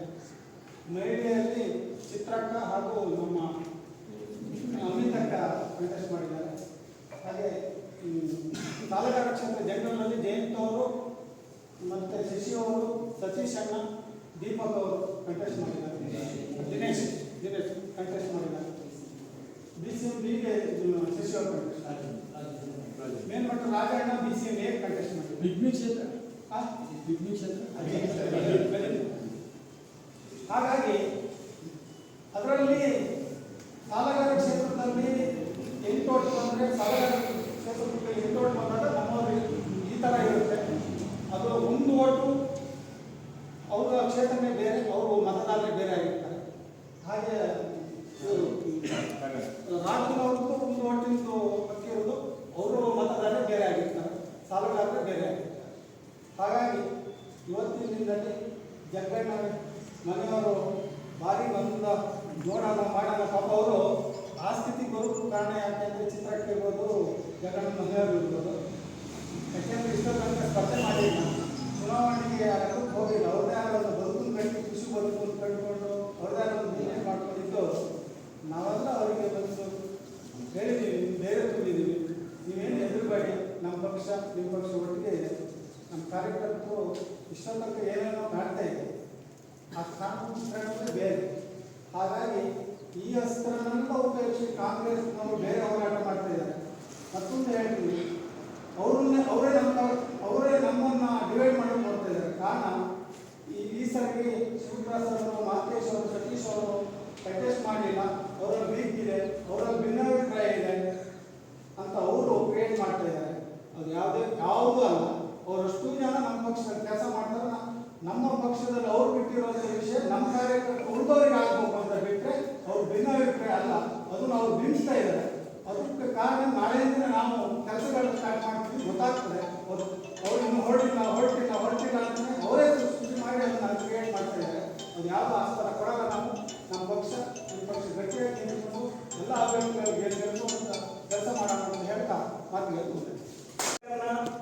ಮಹಿಳೆಯಲ್ಲಿ ಚಿತ್ರಕ್ಕ ಹಾಗೂ ನಮ್ಮ ಅಮಿತಕ್ಕ ಕಂಟೆಸ್ಟ್ ಮಾಡಿದ್ದಾರೆ. ಹಾಗೆ ತಾಲೂಕಾ ಕ್ಷೇತ್ರ ಜನರಲ್ನಲ್ಲಿ ಜಯಂತ್ ಅವರು ಮತ್ತು ಶಶಿ ಅವರು ಸತೀಶ್ ಅಣ್ಣ, ದೀಪಕ್ ಅವರು ಕಂಟೆಸ್ಟ್ ಮಾಡಿದ್ದಾರೆ. ದಿನೇಶ್ ದಿನೇಶ್ ಕಂಟೆಸ್ಟ್ ಮಾಡಿದ್ದಾರೆ. ಬಿ ಸಿ ಎಂ ಬಿಗೆ ಶಶಿ ಅವರು contest ಮೇಲ್ಮಟ್ಟ Rajanna B C M A contest ಮಾಡಿದ್ರು ಬಿಗ್ಮಿ ಕ್ಷೇತ್ರ. ಬಿಗ್ಮಿ ಕ್ಷೇತ್ರ. ಹಾಗಾಗಿ ಅದರಲ್ಲಿ ಸಾಲಗಾರ ಕ್ಷೇತ್ರದಲ್ಲಿ ಎಂಟು ವರ್ಷ ಬಂದರೆ ಸಾಲಗಾರ ಕ್ಷೇತ್ರದಲ್ಲಿ ಎಂಟು ವರ್ಷ ಬಂದಾಗ ನಮ್ಮಲ್ಲಿ ಈ ಥರ ಇರುತ್ತೆ. ಅದು ಒಂದು ಓಟು ಅವರ ಕ್ಷೇತ್ರನೇ ಬೇರೆ ಅವರು ಮತದಾರರೇ ಬೇರೆ ಆಗಿರ್ತಾರೆ. ಹಾಗೆ ರಾಜ್ಯದವ್ರದ್ದು ಒಂದು ಓಟಿಂದು ಬಗ್ಗೆ ಇರೋದು ಅವರು ಮತದಾರರೇ ಬೇರೆ ಆಗಿರ್ತಾರೆ ಸಾಲಗಾರರೇ ಬೇರೆ ಆಗಿರ್ತಾರೆ ಹಾಗಾಗಿ ಇವತ್ತಿನ ದಿನದಲ್ಲಿ ಜಗ್ಗಣ್ಣ ಮನೆಯವರು ಭಾರಿ ಬಂದ ನೋಡೋಣ ಮಾಡೋಣ ಪಾಪ ಅವರು ಆ ಸ್ಥಿತಿಗೆ ಬರೋದು ಕಾರಣ ಯಾಕೆಂದರೆ ಚಿತ್ರಕ್ಕೆ ಇರ್ಬೋದು ಜಗಣ್ಣ ಮನೆಯವರು ಇರ್ಬೋದು. ಯಾಕೆಂದರೆ ಇಷ್ಟೋ ತನಕ ಸ್ಪರ್ಧೆ ಮಾಡಿಲ್ಲ. ಚುನಾವಣೆಗೆ ಹೋಗಿಲ್ಲ. ಅವ್ರದೇ ಆದ ಬದುಕು ಕಟ್ಟಿ ಕೃಷಿ ಬದುಕು ಕಂಡುಕೊಂಡು ಅವ್ರದೇ ಆದ ಒಂದು ಮಾಡ್ಕೊಂಡಿದ್ದು ನಾವೆಲ್ಲ ಅವರಿಗೆ ಬಂದು ಹೇಳಿದ್ದೀವಿ ಬೇರೆ ತುಂಬಿದ್ದೀವಿ. ನೀವೇನು ಹೆದರಬೇಡಿ, ನಮ್ಮ ಪಕ್ಷ, ನಿಮ್ಮ ಪಕ್ಷ ಒಟ್ಟಿಗೆ ಇದೆ. ನಮ್ಮ ಕಾರ್ಯಕರ್ತರು ಇಷ್ಟೊಂದು ತನಕ ಏನೇನೋ ಕಾಣ್ತಾ ಇದೆ. ಆ ಕಾನೂನು ಬೇರೆ. ಹಾಗಾಗಿ ಈ ಅಸ್ತ್ರನೆಲ್ಲ ಉಪಯೋಗಿಸಿ ಕಾಂಗ್ರೆಸ್ನವರು ಬೇರೆ ಹೋರಾಟ ಮಾಡ್ತಾ ಇದ್ದಾರೆ. ಮತ್ತೊಂದು ಹೇಳ್ತೀನಿ. ಅವ್ರನ್ನೇ, ಅವರೇ ನಮ್ಮ, ಅವರೇ ನಮ್ಮನ್ನ ಡಿವೈಡ್ ಮಾಡಿ ನೋಡ್ತಾ ಇದ್ದಾರೆ. ಕಾರಣ, ಈ ಈ ಸರಿಗೆ ಶಿವಪ್ರಸಾದ್ ಅವರು, ಮಾತೇಶ್ ಅವರು, ಸತೀಶ್ ಅವರು ಕಂಟೆಸ್ಟ್ ಮಾಡಲಿಲ್ಲ ಅವರಲ್ಲಿ ವೀಕ್ ಇದೆ ಅವರ ಭಿನ್ನಾಭಿಪ್ರಾಯ ಇದೆ ಅಂತ ಅವರು ಕ್ರಿಯೇಟ್ ಮಾಡ್ತಾ ಇದ್ದಾರೆ. ಅದು ಯಾವುದೇ ಯಾವುದೂ ಅಲ್ಲ. ಅವರಷ್ಟು ಜನ ನಮ್ಮ ಪಕ್ಷದಲ್ಲಿ ಕೆಲಸ ಮಾಡ್ತಾರೆ. ನಮ್ಮ ಪಕ್ಷದಲ್ಲಿ ಅವ್ರು ಬಿಟ್ಟಿರೋಂಥ ವಿಷಯ ನಮ್ಮ ಕಾರ್ಯಕರ್ತರು ಉಳಿದವರಿಗೆ ಆಗ್ಬೇಕು ಅಂತ ಬಿಟ್ಟರೆ ಅವ್ರು ಭಿನ್ನಾಭಿಪ್ರಾಯ ಅಲ್ಲ. ಅದನ್ನು ಅವ್ರು ಬಿಂಬಿಸ್ತಾ ಇದ್ದಾರೆ. ಅದಕ್ಕೆ ಕಾರಣ ನಾಳೆಯಿಂದ ನಾವು ಕೆಲಸಗಳನ್ನ ಸ್ಟಾರ್ಟ್ ಮಾಡ್ತೀವಿ. ಗೊತ್ತಾಗ್ತದೆ. ಅವ್ರು ಅವ್ರು ಇನ್ನು ಹೊರಟಿಲ್ಲ ಹೊರಟಿಲ್ಲ ಹೊರಟಿಲ್ಲ ಅಂತ ಅವರೇ ಸೃಷ್ಟಿ ಮಾಡಿ ಅದನ್ನು ಕ್ರಿಯೇಟ್ ಮಾಡ್ತಾ ಇದ್ದಾರೆ. ಅದು ಯಾವ ಆಸ್ಪದ ಕೊಡಲ್ಲ. ನಾವು ನಮ್ಮ ಪಕ್ಷ ನಮ್ಮ ಪಕ್ಷ ಗಟ್ಟಿಯಾಗಿ ನಿಂತ್ಕೊಂಡು ಎಲ್ಲ ಅಭ್ಯರ್ಥಿಗಳಿಗೆ ಗೆಲ್ಲಿಸುವಂತ ಕೆಲಸ ಮಾಡೋಣ ಅಂತ ಹೇಳ್ತಾ ಮಾತು ಹೇಳ್ತಾರೆ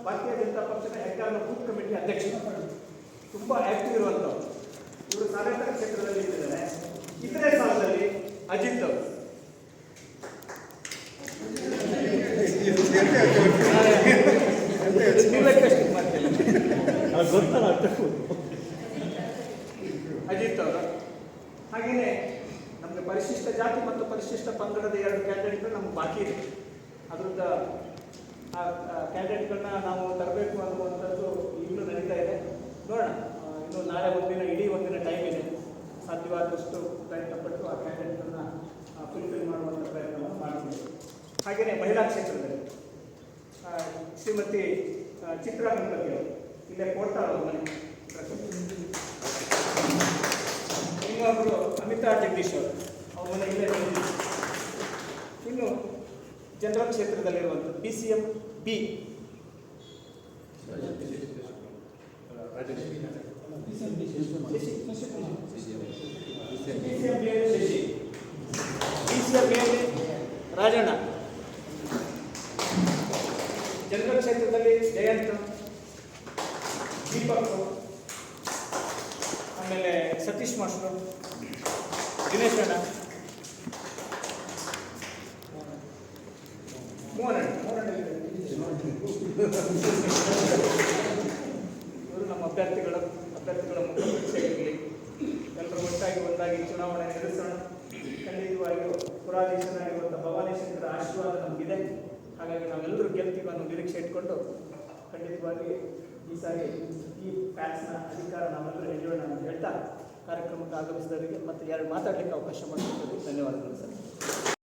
ಭಾರತೀಯ ಜನತಾ ಪಕ್ಷದ ಹೆಗ್ಗಾರನ ಬೂತ್ ಕಮಿಟಿ ಅಧ್ಯಕ್ಷ ತುಂಬಾ ಆಕ್ಟಿವ್ ಇರುವಂಥವ್ರು. ಇವರು ಸಾರ್ವಜನಿಕ ಕ್ಷೇತ್ರದಲ್ಲಿ ಇದ್ದಾರೆ. ಇತರೆ ಸಾಲದಲ್ಲಿ ಅಜಿತ್ ಅವರು. ನೀವೇ question ಮಾಡ್ತಿಲ್ಲ. ಅಜಿತ್ ಅವರು ಹಾಗೆಯೇ ನಮಗೆ ಪರಿಶಿಷ್ಟ ಜಾತಿ ಮತ್ತು ಪರಿಶಿಷ್ಟ ಪಂಗಡದ ಎರಡು ಕ್ಯಾಂಡಿಡೇಟ್ಗಳು ನಮ್ಗೆ ಬಾಕಿ ಇದೆ. ಅದರಿಂದ ಆ ಕ್ಯಾಂಡಿಡೇಟ್ಗಳನ್ನ ನಾವು ತರಬೇಕು ಅನ್ನುವಂಥದ್ದು ಈಗಲೂ ನಡೀತಾ ಇದೆ. ನೋಡೋಣ ಇನ್ನು ನಾಳೆ ಒಂದಿನ, ಇಡೀ ಒಂದಿನ ಟೈಮ್ ಇದೆ. ಸಾಧ್ಯವಾದಷ್ಟು ಪ್ರಯತ್ನಪಟ್ಟು ಆ ಕ್ಯಾಂಡಿಡೇಟ್ಗಳನ್ನ ಫುಲ್ಫಿಲ್ ಮಾಡುವಂಥ ಪ್ರಯತ್ನವನ್ನು ಮಾಡ್ತೀವಿ. ಹಾಗೆಯೇ ಮಹಿಳಾ ಕ್ಷೇತ್ರದಲ್ಲಿ ಶ್ರೀಮತಿ ಚಿತ್ರಾ ಗಣಪತಿ ಅವರು, ಇಲ್ಲೇ ಅವ್ರ ಮನೆ. ಇನ್ನೊಬ್ರು ಅಮಿತಾ ಜಗದೀಶ್ ಅವರು. ಇನ್ನು general ಕ್ಷೇತ್ರದಲ್ಲಿರುವಂಥ B C M B Rajanna. General ಕ್ಷೇತ್ರದಲ್ಲಿ ಜಯಂತ, ದೀಪಕ್, ಆಮೇಲೆ ಸತೀಶ್ ಮಾಸ್ಟರ್ ದಿನೇಶ್ ಅಣ್ಣ ಮೋಹನ್ ಅಣ್ಣ ಮೋಹನ್ ಅಣ್ಣ ಇವರು ನಮ್ಮ ಅಭ್ಯರ್ಥಿಗಳ ಅಭ್ಯರ್ಥಿಗಳ ಮುಖ್ಯಮಂತ್ರಿಯಾಗಿರಲಿ ಎಲ್ಲರೂ ಒಟ್ಟಾಗಿ ಒಂದಾಗಿ ಚುನಾವಣೆ ನಡೆಸೋಣ. ಖಂಡಿತವಾಗಿಯೂ ಪುರಾಧೀಶನಾಗಿರುವಂಥ ಭವಾನೇಶ್ವರ ಆಶೀರ್ವಾದ ನಮಗಿದೆ. ಹಾಗಾಗಿ ನಾವೆಲ್ಲರೂ ಗೆಲ್ತೀವಿ ಅನ್ನೋ ನಿರೀಕ್ಷೆ ಇಟ್ಕೊಂಡು ಖಂಡಿತವಾಗಿ ಈ ಸಾರಿ ಈ ಪ್ಯಾಕ್ಸ್ನ ಅಧಿಕಾರ ನಾವೆಲ್ಲರೂ ಹಿಡಿಯೋಣ ಅಂತ ಹೇಳ್ತಾ ಕಾರ್ಯಕ್ರಮಕ್ಕೆ ಆಗಮಿಸಿದವರಿಗೆ ಮತ್ತೆ ಎರಡು ಮಾತಾಡಲಿಕ್ಕೆ ಅವಕಾಶ ಮಾಡಿಕೊಡ್ತೀವಿ ಧನ್ಯವಾದಗಳು ಸರ್.